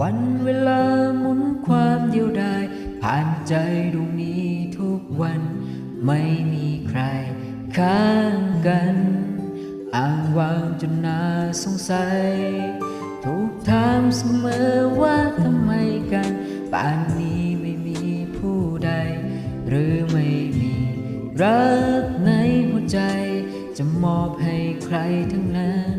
วันเวลาหมุนความเดียวดายผ่านใจดวงนี้ทุกวัน ไม่มีใครข้างกัน อ้างว้างจนน่าสงสัย ถูกถามเสมอว่าทำไมกันป่านนี้ไม่มีผู้ใด หรือไม่มี รักในหัวใจ จะมอบให้ใครทั้งนั้น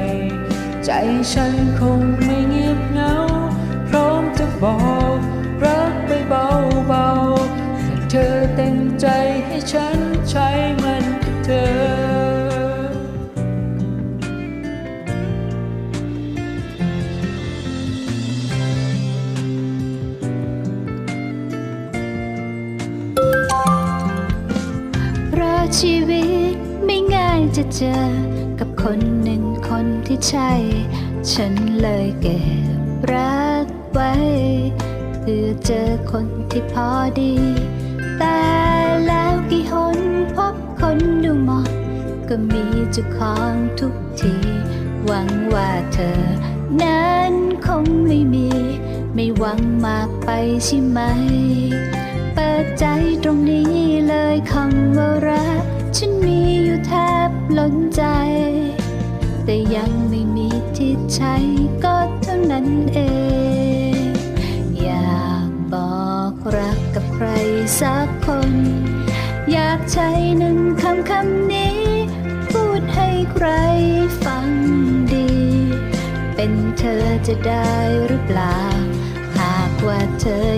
ใจฉันคงไม่เงียบเหงา พร้อมจะบอกรักไปเบาๆแต่เธอเต็มใจให้ฉันใช้มันกับเธอ จะเจอกับคนหนึ่งคนที่ใช่ ฉันเลยเก็บรักไว้เพื่อเจอคนที่พอดี แต่แล้วกี่หนพบคนดูเหมาะก็มีจ้าของทุกที หวังว่าเธอ นั้นคงไม่มี ไม่หวังมากไปใช่ไหม แต่ยังไม่มีที่ใช้ก็เท่านั้นเอง อยากบอกรักกับใครสักคน อยากใช้หนึ่งคำคำนี้ พูดให้ใครฟังดี เป็นเธอจะได้หรือเปล่า หากว่าเธอ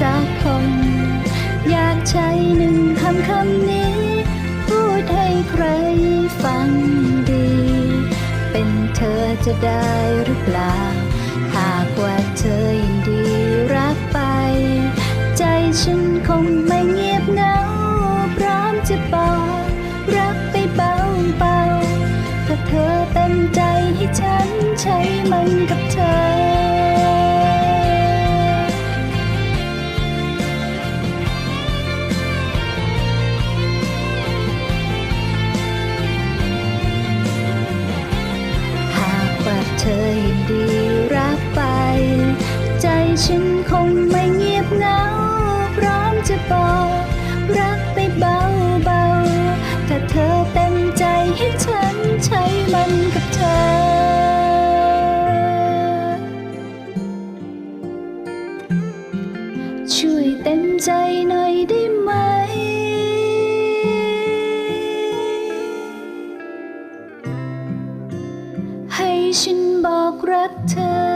สักคน อยากใช้หนึ่งคำคำนี้ พูดให้ใครฟังดี เป็นเธอจะได้หรือเปล่า หากว่าเธอยินดีรับไป ใจฉันคงไม่เงียบเหงาพร้อมจะบอกรักไปเบาๆถ้าเธอเต็มใจให้ฉันใช้มันกับเธอ ฉันคงไม่เงียบเหงา พร้อมจะบอกรักไปเบาๆถ้าเธอเต็มใจให้ฉันใช้มันกับเธอช่วยเต็มใจหน่อยได้ไหม ให้ฉันบอกรักเธอ